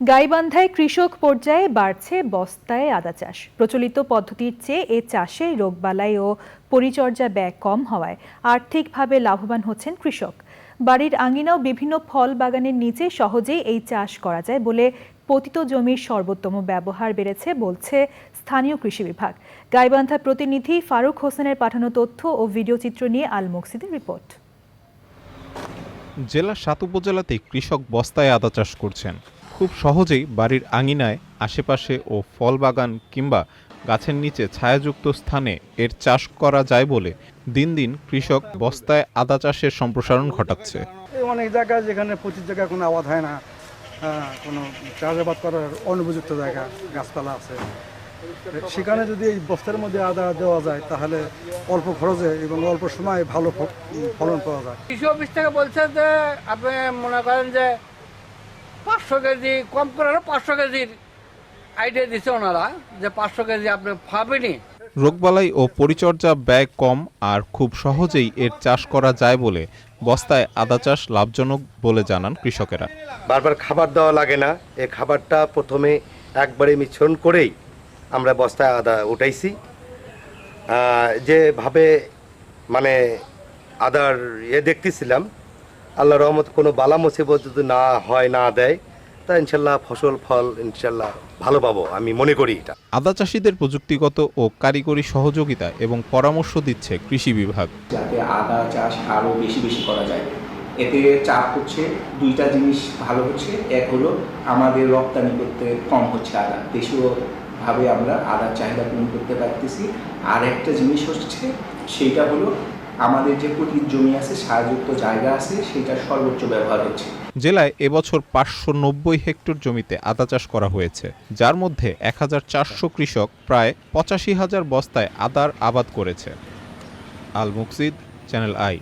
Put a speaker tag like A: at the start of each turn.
A: গাইবান্ধায় কৃষক পর্যায়ে বাড়ছে বস্তায় আদা চাষ। প্রচলিত পদ্ধতির চেয়ে এ চাষে রোগবালাই ও পরিচর্যা ব্যয় কম হওয়ায় আর্থিকভাবে লাভবান হচ্ছেন কৃষক। বাড়ির আঙিনাও বিভিন্ন ফল বাগানের নিচে সহজেই এই চাষ করা যায় বলে পতিত জমির সর্বোত্তম ব্যবহার বেড়েছে বলছে স্থানীয় কৃষি বিভাগ। গাইবান্ধা প্রতিনিধি ফারুক হোসেনের পাঠানো তথ্য ও ভিডিও চিত্র নিয়ে আল মুকসিদের রিপোর্ট।
B: জেলার সাত উপজেলাতে কৃষক বস্তায় আদা চাষ করছেন। খুব সহজেই বাড়ির আঙিনায় আশেপাশে ও ফল বাগান কিংবা গাছের নিচে ছায়াযুক্ত স্থানে এর চাষ করা যায় বলে দিন দিন কৃষক বস্তায় আদা চাষের সম্প্রসারণ ঘটাচ্ছে।
C: অনেক জায়গায় যেখানে প্রচুর জায়গায় কোনো আবাদ হয় না হ্যাঁ কোনো চাষাবাদ করার অনুপযুক্ত জায়গা গাছপালা আছে। সেখানে যদি এই বস্তার মধ্যে আদা দেওয়া যায় তাহলে অল্প খরচে এবং অল্প সময়ে ভালো ফলন পাওয়া যায়।
D: কৃষি অফিস থেকে বলছে যে আপনি মনে করেন যে পাঁচশো কেজি কম করে পাঁচশো কেজির আইডিয়া দিচ্ছে ওনারা যে পাঁচশো কেজি আপনি পাবেনই।
B: রোগবালাই ও পরিচর্যা ব্যয় কম আর খুব সহজেই এর চাষ করা যায় বলে বস্তায় আদা চাষ লাভজনক বলে জানান কৃষকেরা।
E: বারবার খাবার দেওয়া লাগে না এই খাবারটা প্রথমে একবারে মিশ্রণ করেই আমরা বস্তায় আদা উঠাইছি। যেভাবে মানে আদার ইয়ে দেখতেছিলাম আল্লাহ রহমত কোনো বালা মুসিবত যদি না হয় না দেয় তা ইনশাল্লাহ ফসল ফল ইনশাল্লাহ ভালো পাবো আমি মনে করি এটা।
B: আদা চাষিদের প্রযুক্তিগত ও কারিগরি সহযোগিতা এবং পরামর্শ দিচ্ছে কৃষি বিভাগ।
F: যাতে আদা চাষ আরও বেশি বেশি করা যায়। এতে চাপ হচ্ছে দুইটা জিনিস ভালো হচ্ছে। এক হলো আমাদের রপ্তানি করতে কম হচ্ছে আদা। দেশীয়ভাবে আমরা আদার চাহিদা পূরণ করতে পারতেছি। আর একটা জিনিস হচ্ছে সেইটা হলো আমাদের যে কুটির জমি আছে, সারযুক্ত জায়গা আছে, সেটা সর্বোচ্চ ব্যবহার হচ্ছে।
B: জেলায় এবছর পাঁচশো নব্বই হেক্টর জমিতে আদা চাষ করা হয়েছে, যার মধ্যে এক হাজার চারশো কৃষক প্রায় পঁচাশি হাজার বস্তায় আদার আবাদ করেছে। Al Muksid, channel I.